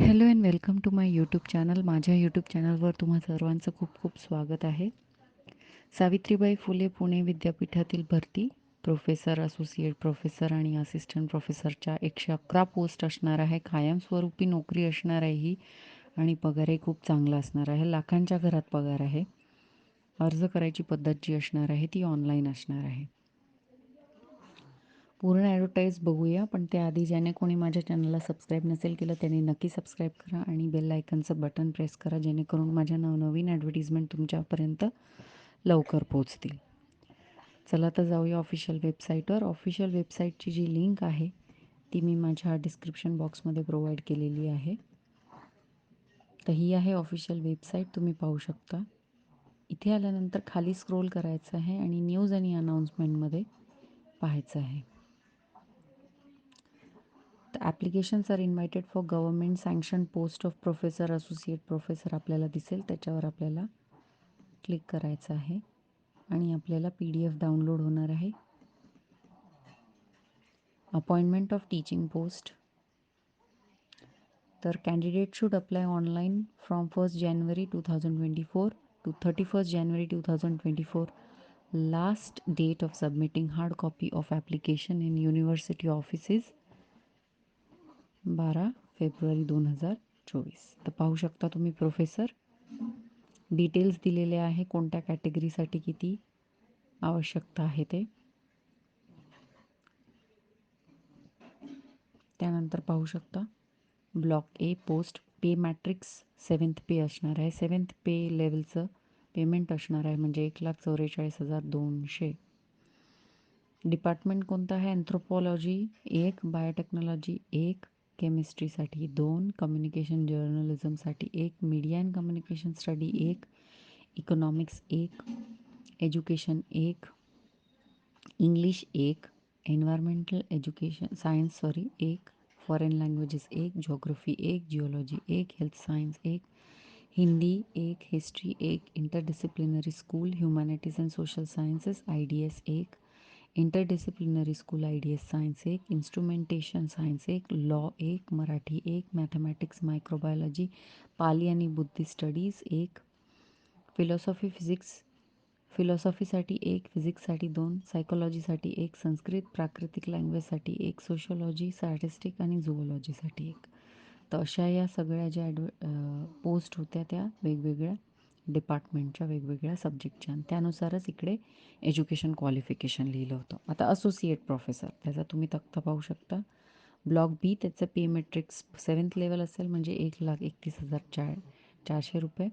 Hello and welcome to my YouTube channel माझ्या YouTube चॅनलवर तुम्हा सर्वांचं खूप खूप स्वागत आहे. सावित्रीबाई फुले पुणे विद्यापीठातील भरती प्रोफेसर असोसिएट प्रोफेसर आणि असिस्टंट प्रोफेसरच्या एकशे अकरा पोस्ट असणार आहे. कायमस्वरूपी नोकरी असणार आहे ही आणि पगारही खूप चांगला असणार आहे. लाखांच्या घरात पगार आहे. अर्ज करायची पद्धत जी असणार आहे ती ऑनलाईन असणार आहे. पूर्ण ॲडव्हर्टाईज बघूया पण त्याआधी ज्याने कोणी माझ्या चॅनलला सबस्क्राईब नसेल केलं त्याने नक्की सबस्क्राईब करा आणि बेल आयकनचं बटन प्रेस करा जेणेकरून माझ्या नवनवीन ॲडव्हर्टिजमेंट तुमच्यापर्यंत लवकर पोचतील चला तर जाऊया ऑफिशियल वेबसाईटवर ऑफिशियल वेबसाईटची जी लिंक आहे ती मी माझ्या डिस्क्रिप्शन बॉक्समध्ये प्रोव्हाइड केलेली आहे. तर ही आहे ऑफिशियल वेबसाईट तुम्ही पाहू शकता. इथे आल्यानंतर खाली स्क्रोल करायचं आहे आणि न्यूज आणि अनाऊन्समेंटमध्ये पाहायचं आहे. Applications are invited for government sanction post of professor associate professor आपल्याला दिसेल. त्याच्यावर आपल्याला क्लिक करायचं आहे. आणि आपल्याला पी डी एफ डाउनलोड होणार आहे. अपॉइंटमेंट ऑफ टीचिंग पोस्ट तर candidate should apply online from first January two thousand twenty four to thirty first January two thousand twenty four last date of submitting hard copy of application in university offices बारा फेब्रुवारी दोन हजार चोवीस. तर पाहू शकता तुम्ही प्रोफेसर डिटेल्स दिलेले आहे कोणत्या कॅटेगरीसाठी किती आवश्यकता आहे ते. त्यानंतर पाहू शकता block A post pay matrix seventh pay असणार आहे. सेवन्थ पे लेवलचं पेमेंट असणार आहे म्हणजे एक लाख चौवेचाळीस हजार दोनशे. डिपार्टमेंट कोणतं आहे? अँथ्रोपॉलॉजी एक बायोटेक्नॉलॉजी एक केमिस्ट्रीसाठी दोन कम्युनिकेशन जर्नलिझमसाठी एक मीडिया अँड कम्युनिकेशन स्टडी एक इकॉनॉमिक्स एक एज्युकेशन एक इंग्लिश एक एन्व्हायरमेंटल एज्युकेशन सायन्स सॉरी एक फॉरेन लँग्वेजेस एक जॉग्रफी एक जिओलॉजी एक हेल्थ सायन्स एक हिंदी एक हिस्ट्री एक interdisciplinary school humanities and social sciences I D S एक interdisciplinary school I D S science एक इन्स्ट्रुमेंटेशन सायन्स एक लॉ एक मराठी एक मॅथमॅटिक्स मायक्रोबायोलॉजी पाली आणि बुद्धी स्टडीज एक फिलॉसॉफी फिजिक्स फिलॉसॉफीसाठी एक फिजिक्ससाठी दोन सायकोलॉजीसाठी एक संस्कृत प्राकृतिक लँग्वेजसाठी एक सोशोलॉजी स्टॅटिस्टिक आणि झुओलॉजीसाठी एक. तर अशा या सगळ्या ज्या ॲडव पोस्ट होत्या त्या वेगवेगळ्या. डिपार्टमेंटच्या वेगवेगळ्या सब्जेक्टच्या त्यानुसारच इकडे एज्युकेशन क्वालिफिकेशन लिहिलं होतं. आता असोसिएट प्रोफेसर त्याचा तुम्ही तक्ता पाहू शकता. ब्लॉक बी त्याचं पे मेट्रिक्स सेवन्थ लेवल असेल म्हणजे एक लाख एकतीस हजार चार चारशे रुपये.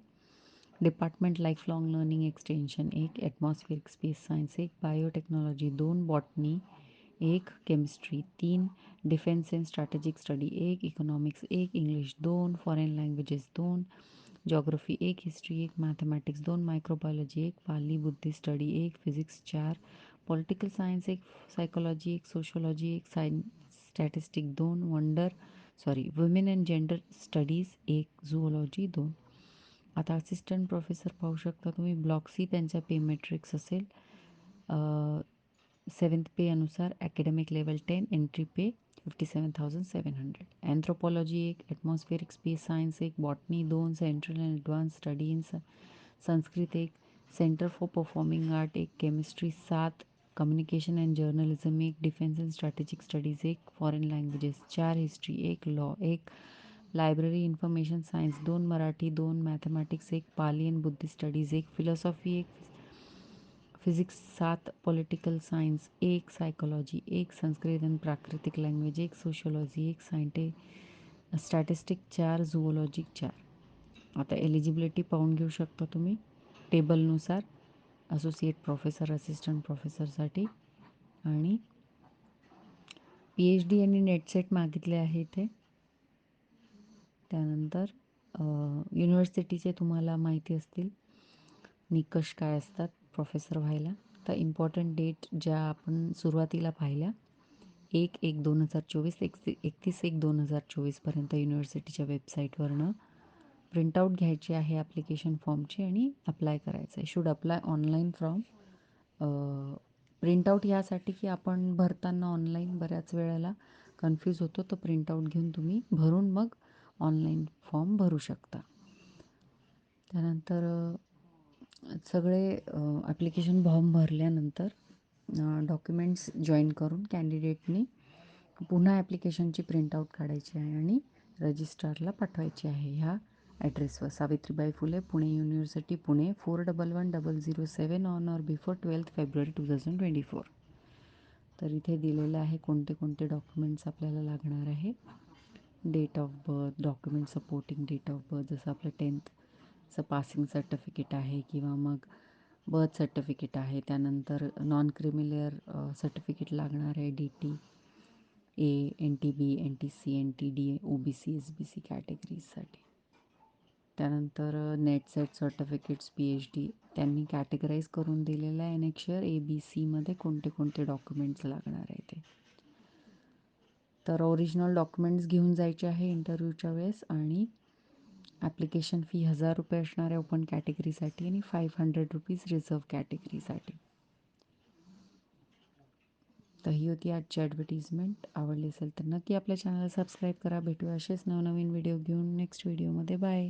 Department life long learning extension एक ॲटमॉस्फिअरिक स्पेस सायन्स एक बायोटेक्नॉलॉजी दोन बॉटनी एक केमिस्ट्री तीन डिफेन्स अँड स्ट्रॅटेजिक स्टडी एक इकॉनॉमिक्स एक इंग्लिश दोन फॉरेन लँग्वेजेस दोन जॉग्रफी एक हिस्ट्री एक मॅथमॅटिक्स दोन मायक्रोबायोलॉजी एक पाली बुद्धी स्टडी एक फिजिक्स चार पॉलिटिकल सायन्स एक सायकोलॉजी एक सोशोलॉजी एक सायन्स स्टॅटिस्टिक दोन wonder sorry women and gender studies एक झुओलॉजी दोन. आता असिस्टंट प्रोफेसर पाहू शकता तुम्ही ब्लॉक सी त्यांच्या पे मेट्रिक्स असेल. सेवन्थ पे अनुसार academic level ten entry pay fifty seven thousand seven hundred anthropology एक ॲटमॉस्फिअरिक स्पेस साइंस एक बॉटनी दोन central and advance study in Sanskrit एक सेंटर फॉर परफॉर्मिंग आर्ट एक केमिस्ट्री सात communication and journalism एक defence and strategic studies एक foreign languages चार history एक लॉ एक लायब्ररी इंफॉर्मेशन साइंस दोन मराठी दोन मॅथमॅटिक्स एक पाली एंड बुद्धि स्टडीज़ एक फिलॉसॉफी एक फिजिक्स सात पॉलिटिकल सायन्स एक सायकोलॉजी एक संस्कृत आणि प्राकृतिक लँग्वेज एक सोशोलॉजी एक सायंटे स्टॅटिस्टिक चार झुओलॉजी चार. आता एलिजिबिलिटी पाहून घेऊ शकता तुम्ही. टेबलनुसार असोसिएट प्रोफेसर असिस्टंट प्रोफेसरसाठी आणि पी एच डी आणि नेटसेट मागितले आहे इथे. त्यानंतर युनिव्हर्सिटीचे तुम्हाला माहिती असतील. निकष काय असतात? प्रोफेसर व्हायला. तर इम्पॉर्टंट डेट ज्या आपण सुरुवातीला पाहिल्या एक एक दोन हजार चोवीस एक एकतीस एक दोन हजार चोवीसपर्यंत युनिव्हर्सिटीच्या वेबसाईटवरनं प्रिंटआउट घ्यायची आहे ॲप्लिकेशन फॉर्मची आणि अप्लाय करायचं आहे should apply online from printout यासाठी की आपण भरताना ऑनलाईन बऱ्याच वेळेला कन्फ्यूज होतो तर प्रिंटआउट घेऊन तुम्ही भरून मग ऑनलाईन फॉर्म भरू शकता. त्यानंतर सगळे ॲप्लिकेशन फॉर्म भरल्यानंतर डॉक्युमेंट्स जॉईन करून कॅन्डिडेटनी पुन्हा ॲप्लिकेशनची प्रिंटआउट काढायची आहे आणि रजिस्ट्रारला पाठवायची आहे ह्या ॲड्रेसवर Savitribai Phule Pune university Pune four double one double zero seven on or before twelfth February two thousand twenty four तर इथे दिलेलं आहे कोणते कोणते डॉक्युमेंट्स आपल्याला लागणार आहे. Date of birth document supporting date of birth जसं आपलं टेन्थ टेन्थचं पासिंग सर्टिफिकेट आहे किंवा मग बर्थ सर्टिफिकेट आहे त्यानंतर नॉन क्रिमिलेअर सर्टिफिकेट लागणार आहे D T A N T B N T C N T D O B C S B C कॅटेगरीजसाठी त्यानंतर net set certificates P H D त्यांनी categorise करून दिलेलं आहे. नेक्शर ए बी सीमध्ये कोणते कोणते डॉक्युमेंट्स लागणार आहे ते. तर ओरिजिनल डॉक्युमेंट्स घेऊन जायचे आहे इंटरव्ह्यूच्या वेळेस आणि ॲप्लिकेशन फी हजार रुपये असणार आहे ओपन कॅटेगरीसाठी आणि फाईव्ह हंड्रेड रुपीज रिझर्व कॅटेगरीसाठी तर ही होती आजची ॲडव्हर्टिजमेंट आवडली असेल तर नक्की आपल्या चॅनलला सबस्क्राईब करा. भेटूया असेच नवनवीन व्हिडिओ घेऊन नेक्स्ट व्हिडिओमध्ये बाय